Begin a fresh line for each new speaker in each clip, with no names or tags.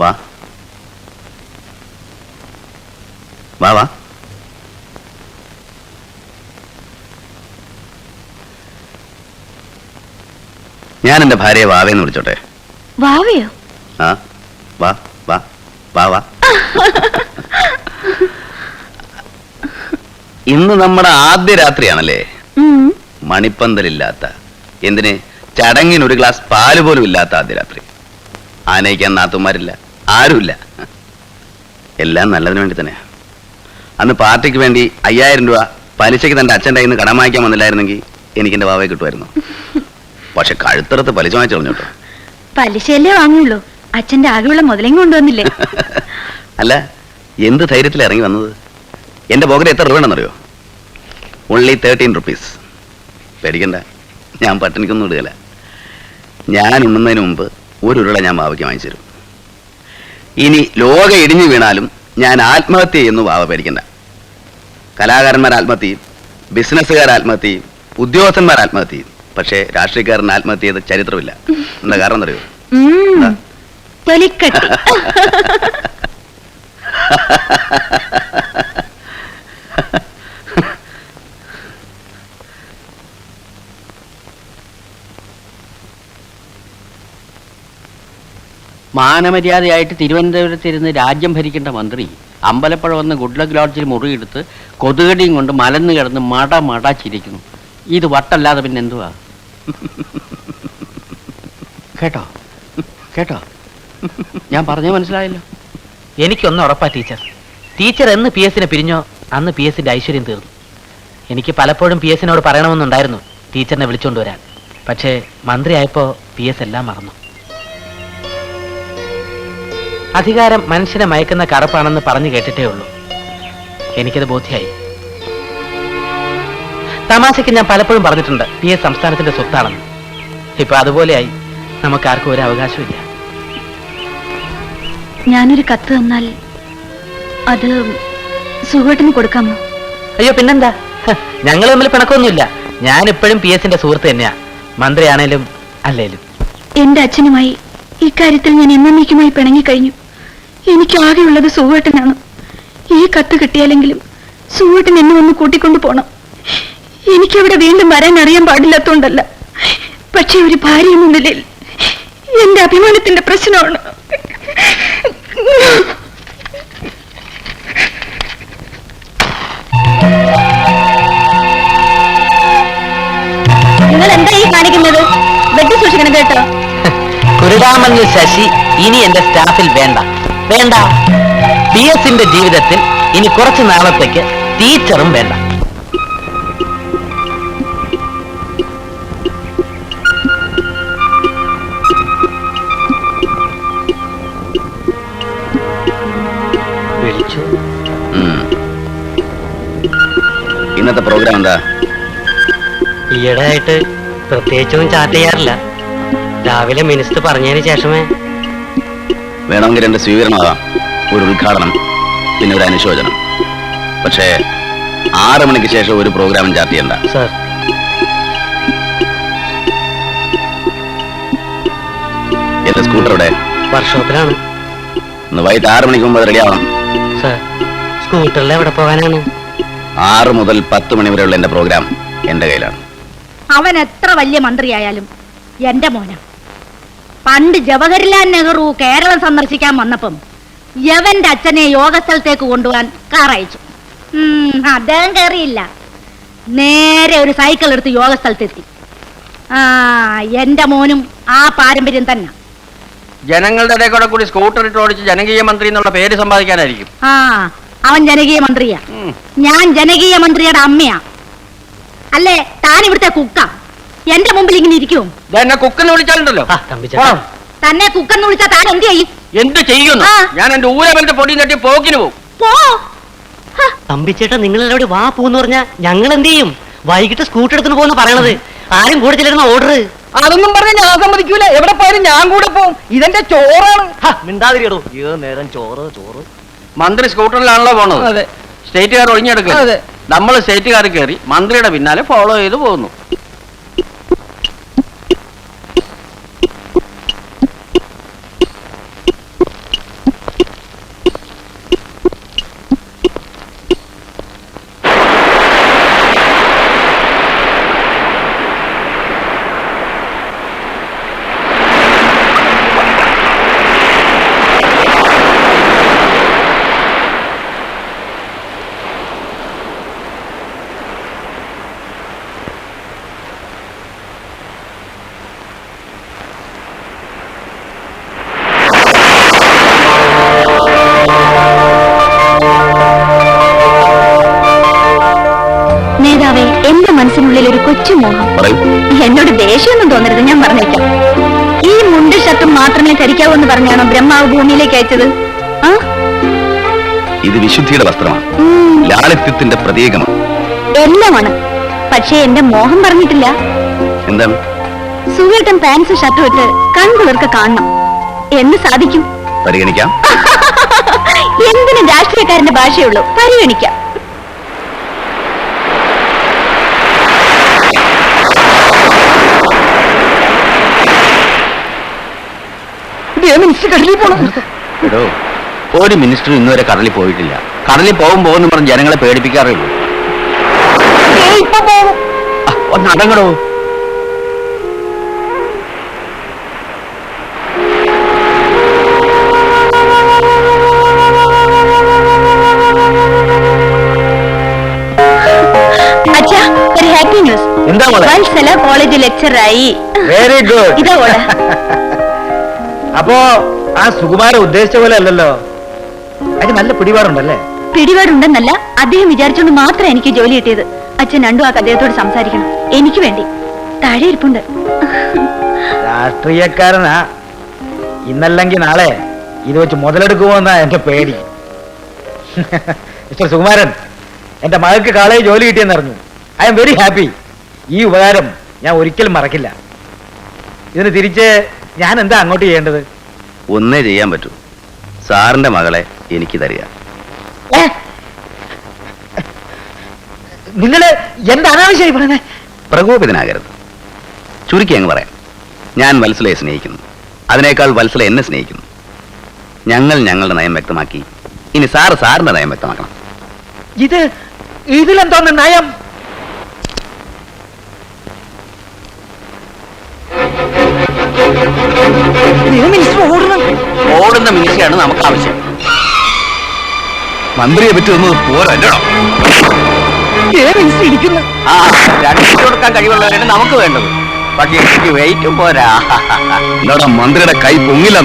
വാ. വാ വാ. ഞാൻ എന്റെ ഭാര്യയെ വാവേന്ന് വിളിച്ചോട്ടെ.
വാവയോ?
ആ വാ വാ വാ വാ. ഇന്ന് നമ്മുടെ ആദ്യ രാത്രിയാണല്ലേ. മണിപ്പന്തലില്ലാത്ത എന്തിന്? ചടങ്ങിന് ഒരു ഗ്ലാസ് പാൽ പോലും ഇല്ലാത്ത ആദ്യ രാത്രി. ആനയിക്കാൻ നാത്തുമാരില്ല. ആരുമില്ല. എല്ലാം നല്ലതിന് വേണ്ടി തന്നെയാ. അന്ന് പാർട്ടിക്ക് വേണ്ടി അയ്യായിരം രൂപ പലിശയ്ക്ക് തന്റെ അച്ഛന്റെ കയ്യിൽ നിന്ന് കടം വാങ്ങിക്കാൻ വന്നില്ലായിരുന്നെങ്കിൽ എനിക്ക് എന്റെ വാവയെ കിട്ടുമായിരുന്നു. പക്ഷെ കഴുത്തറത്ത് പലിശ വാങ്ങിച്ചു കളഞ്ഞോട്ടോ
പലിശയല്ലേ വാങ്ങുള്ളൂ. അച്ഛന്റെ ആകെയുള്ള മുതലും കൊണ്ടുവന്നില്ലേ?
അല്ല എന്ത് ധൈര്യത്തിൽ ഇറങ്ങി വന്നത്? എന്റെ പോക്കറ്റ് എത്ര രൂപയാണെന്നറിയോ ഓൺലി തേർട്ടീൻ റുപ്പീസ് പേടിക്കണ്ട ഞാൻ പട്ടിണിക്കൊന്നും ഇടുകയില്ല. ഞാൻ ഉണ്ണുന്നതിന് മുമ്പ് ഒരു ഉരുള ഞാൻ ബാവയ്ക്ക് വാങ്ങിച്ചു തരും. ഇനി ലോക ഇടിഞ്ഞു വീണാലും ഞാൻ ആത്മഹത്യ ചെയ്യുന്നു ബാവ പേടിക്കണ്ട. കലാകാരന്മാർ ആത്മഹത്യ ബിസിനസ്സുകാർ ആത്മഹത്യ ഉദ്യോഗസ്ഥന്മാർ ആത്മഹത്യ ചെയ്യും. പക്ഷേ രാഷ്ട്രീയക്കാരൻ ആത്മഹത്യ ചെയ്ത ചരിത്രമില്ല. എന്താ കാരണം. എന്താ?
തൊലിക്കട്ടി.
മാനമര്യാദയായിട്ട് തിരുവനന്തപുരത്തിരുന്ന് രാജ്യം ഭരിക്കേണ്ട മന്ത്രി അമ്പലപ്പുഴ വന്ന് ഗുഡ്ലക്ക് ലോഡ്ജിൽ മുറിയെടുത്ത് കൊതുകടിയും കൊണ്ട് മലന്ന് കിടന്ന് മട മട ഇത് വട്ടല്ലാതെ പിന്നെ എന്തുവാ? കേട്ടോ? കേട്ടോ? ഞാൻ പറഞ്ഞേ മനസ്സിലായല്ലോ.
എനിക്കൊന്നും ഉറപ്പാ ടീച്ചർ. ടീച്ചർ എന്ന് പി എസിനെ പിരിഞ്ഞോ അന്ന് പി എസിന്റെ ഐശ്വര്യം തീർന്നു. എനിക്ക് പലപ്പോഴും പി എസിനോട് പറയണമെന്നുണ്ടായിരുന്നു ടീച്ചറിനെ വിളിച്ചുകൊണ്ടുവരാൻ പക്ഷേ മന്ത്രിയായപ്പോ പി എസ് എല്ലാം മറന്നു. അധികാരം മനുഷ്യനെ മയക്കുന്ന കറുപ്പാണെന്ന് പറഞ്ഞു കേട്ടിട്ടേ ഉള്ളൂ. എനിക്കത് ബോധ്യായി. തമാശയ്ക്ക് ഞാൻ പലപ്പോഴും പറഞ്ഞിട്ടുണ്ട് പി എസ് സംസ്ഥാനത്തിന്റെ സ്വത്താണെന്ന്. ഇപ്പൊ അതുപോലെയായി നമുക്കാർക്കും ഒരു അവകാശമില്ല
ഞാനൊരു കത്ത് തന്നാൽ അത് സുഹൃത്തിന് കൊടുക്കാമോ?
അയ്യോ പിന്നെന്താ? ഞങ്ങൾ തമ്മിൽ പിണക്കൊന്നുമില്ല ഞാൻ ഇപ്പോഴും പി എസിന്റെ സുഹൃത്ത് തന്നെയാ. മന്ത്രിയാണേലും അല്ലേലും.
എന്റെ അച്ഛനുമായി ഇക്കാര്യത്തിൽ ഞാൻ എന്നേക്കുമായി പിണങ്ങിക്കഴിഞ്ഞു. എനിക്ക് ആകെയുള്ളത് സൂവേട്ടനാണ് ഈ കത്ത് കിട്ടിയാലെങ്കിലും സൂവേട്ടൻ എന്നെ ഒന്ന് കൂട്ടിക്കൊണ്ടു പോണം. എനിക്കവിടെ വീണ്ടും വരാൻ അറിയാൻ പാടില്ലാത്തോണ്ടല്ല. പക്ഷെ ഒരു ഭാര്യ എന്ന നിലയിൽ എന്റെ അഭിമാനത്തിന്റെ പ്രശ്നമാണ്. നിങ്ങൾ എന്താ ഈ കാണിക്കുന്നത്? സൂക്ഷിക്കണം കേട്ടോ.
ശശി ഇനി എന്റെ സ്റ്റാഫിൽ വേണ്ട. വേണ്ട. പി എസിന്റെ ജീവിതത്തിൽ ഇനി കുറച്ചു നാളത്തേക്ക് ടീച്ചറും വേണ്ട.
ഇന്നത്തെ പ്രോഗ്രാം എന്താ?
ഈയിടെ ആയിട്ട് പ്രത്യേകിച്ചൊന്നും ചാറ്റ് ചെയ്യാറില്ല. രാവിലെ മിനിസ്റ്റർ പറഞ്ഞതിന് ശേഷമേ
വേണമെങ്കിൽ എന്റെ സ്വീകരണമാകാം. ഒരു ഉദ്ഘാടനം പിന്നെ ഒരു അനുശോചനം. പക്ഷേ ആറ് മണിക്ക് ശേഷം ഒരു പ്രോഗ്രാമും ചാർട്ട് ചെയ്യണ്ട.
സാർ.
എന്റെ സ്കൂട്ടറുടെ
വർക്ക്ഷോപ്പിലാണ്.
ഇന്ന് വൈകിട്ട് ആറ് മണിക്ക് മുമ്പ് റെഡി ആവണം.
സാർ സ്കൂട്ടറിൽ എവിടെ പോകാനാണ്?
ആറ് മുതൽ പത്ത് മണി വരെയുള്ള എന്റെ പ്രോഗ്രാം എന്റെ കയ്യിലാണ്.
അവൻ എത്ര വലിയ മന്ത്രിയായാലും എന്റെ മോന. പണ്ട് ജവഹർലാൽ നെഹ്റു കേരളം സന്ദർശിക്കാൻ വന്നപ്പം യവന്റെ അച്ഛനെ യോഗസ്ഥലത്തേക്ക് കൊണ്ടുപോകാൻ കാർ അയച്ചു. അദ്ദേഹം കയറിയില്ല. നേരെ ഒരു സൈക്കിൾ എടുത്ത് യോഗസ്ഥലത്തെത്തി. ആ എന്റെ മോനും ആ പാരമ്പര്യം തന്നെ.
ജനങ്ങളുടെ ഇടയിൽ കൂടെ കൂടി സ്കൂട്ടർ ഇട്ട് ഓടിച്ച് ജനകീയ മന്ത്രി എന്നുള്ള പേര് സമ്പാദിക്കാനായിരിക്കും.
ആ അവൻ ജനകീയ മന്ത്രിയാ. ഞാൻ ജനകീയ മന്ത്രിയുടെ അമ്മയാ. അല്ലേ താൻ ഇവിടുത്തെ കുക്ക. എന്റെ മുമ്പിൽ ഇങ്ങനെ ഇരിക്കും.
എന്നെ കുക്കെന്ന് വിളിച്ചാലുണ്ടല്ലോ.
ആ തമ്പിച്ചേട്ടാ
പോണം.
തന്നെ കുക്കെന്ന് വിളിച്ചാൽ താൻ എന്ത് ചെയ്യും?
എന്ത് ചെയ്യുന്നു?
ആ.
ഞാൻ എന്റെ ഊരവന്റെ പൊടി തട്ടി പോക്കിന് പോകും.
പോ. ഹ,
തമ്പിച്ചേട്ടാ നിങ്ങൾ എന്നോട് വാ പോന്ന് പറഞ്ഞാ ഞങ്ങൾ എന്ത് ചെയ്യും? വൈകിട്ട് സ്കൂട്ടർ എടുത്തു പോകുന്ന പറയണത്. ആരും കൂടെ ചെല്ലുന്ന ഓർഡർ.
അതൊന്നും പറഞ്ഞ ഞാൻ സമ്മതിക്കൂല. എവിടെ പോയാലും ഞാൻ കൂടെ പോവും ഇതെന്റെ ചോറാണ്.
മിണ്ടാതിരി ഏത് നേരം ചോറ് ചോറ്?
മന്ത്രി സ്കൂട്ടറിലാണല്ലോ പോണത്.
അതെ.
സ്റ്റേറ്റുകാർ ഒഴിഞ്ഞെടുക്കുക
അതെ.
നമ്മൾ സ്റ്റേറ്റുകാർ കയറി മന്ത്രിയുടെ പിന്നാലെ ഫോളോ ചെയ്ത് പോകുന്നു.
പറഞ്ഞേക്കാം. ഈ മുണ്ട് ഷർട്ടും മാത്രമേ ധരിക്കാവൂ എന്ന് പറഞ്ഞാണോ ബ്രഹ്മാവ് ഭൂമിയിലേക്ക് അയച്ചത്? ആ?
ഇത് വിശുദ്ധിയുടെ വസ്ത്രമാണ്. ലാളിത്യത്തിന്റെ പ്രതീകമാണ്.
എല്ലാമാണ് പക്ഷേ എന്റെ മോഹം പറഞ്ഞിട്ടില്ല.
എന്താണ്?
സുവേട്ടൻ പാൻസ് ഷർട്ടും ഇട്ട് കൺകുളിർക്ക് കാണണം. എന്ന് സാധിക്കും.
പരിഗണിക്കാം.
എന്തിനും രാഷ്ട്രീയക്കാരന്റെ ഭാഷയുള്ളൂ പരിഗണിക്കാം.
മിനിസ്റ്റർ കടലിൽ പോണം.
എടോ ഒരു മിനിസ്റ്റർ ഇന്നുവരെ കടലിൽ പോയിട്ടില്ല. കടലിൽ പോകും പോകുന്നു പറഞ്ഞ് ജനങ്ങളെ പേടിപ്പിക്കാറേ ഉള്ളൂ ഒന്ന് അടങ്ങടോ
അച്ഛാ ഒരു ഹാപ്പി ന്യൂസ്
എന്താ മോളെ?
വത്സല കോളേജ് ലെക്ചറായി
വെരി ഗുഡ്
ഇതാ ഓടാ
അപ്പോ ആ സുകുമാരൻ ഉദ്ദേശിച്ച പോലെ അല്ലല്ലോ. അതിന് നല്ല പിടിപാടുണ്ടല്ലേ?
പിടിപാടുണ്ടെന്നല്ല അദ്ദേഹം വിചാരിച്ചുകൊണ്ട് മാത്രമേ എനിക്ക് ജോലി കിട്ടിയത്. അച്ഛൻ രണ്ടു ആ അദ്ദേഹത്തോട് സംസാരിക്കണം. എനിക്ക് വേണ്ടി. താഴെ ഇരിപ്പുണ്ട്.
രാഷ്ട്രീയക്കാരനാ. ഇന്നല്ലെങ്കിൽ നാളെ ഇത് വെച്ച് മുതലെടുക്കുമോന്നാ എന്റെ പേടി. മിസ്റ്റർ സുകുമാരൻ എന്റെ മകൾക്ക് കാളയെ ജോലി കിട്ടിയെന്നറിഞ്ഞു. I am very happy. ഈ ഉപകാരം ഞാൻ ഒരിക്കലും മറക്കില്ല. ഇതിന് തിരിച്ച് ഞാൻ എന്താ അങ്ങോട്ട് ചെയ്യേണ്ടത്?
ഒന്നേ ചെയ്യാൻ പറ്റൂ. സാറിന്റെ മകളെ എനിക്ക് തരിക
നിങ്ങൾ എന്താ അനാവശ്യമായി പറയുന്നത്
പ്രകോപിതനാകരുത്. ചുരുക്കി അങ്ങ് പറയാം. ഞാൻ വത്സലയെ സ്നേഹിക്കുന്നു. അതിനേക്കാൾ വത്സല എന്നെ സ്നേഹിക്കുന്നു. ഞങ്ങൾ ഞങ്ങളുടെ നയം വ്യക്തമാക്കി. ഇനി സാറ് സാറിന്റെ നയം വ്യക്തമാക്കണം.
ഇത് ഇതിലെന്തോന്ന് നയം?
ഓടുന്ന മിനിസ്റ്ററാണ് നമുക്ക് ആവശ്യം
മന്ത്രിയെ പറ്റി ഒന്ന് പോരല്ലോ
ആ രണ്ടു കൊടുക്കാൻ കഴിവുള്ളവരാണ് നമുക്ക് വേണ്ടത്. പക്ഷേ എനിക്ക് വെയിറ്റും പോരാ.
എന്നോടാ മന്ത്രിയുടെ കൈ പൊങ്ങില്ല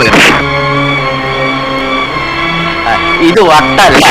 ഇത് വട്ടല്ലേ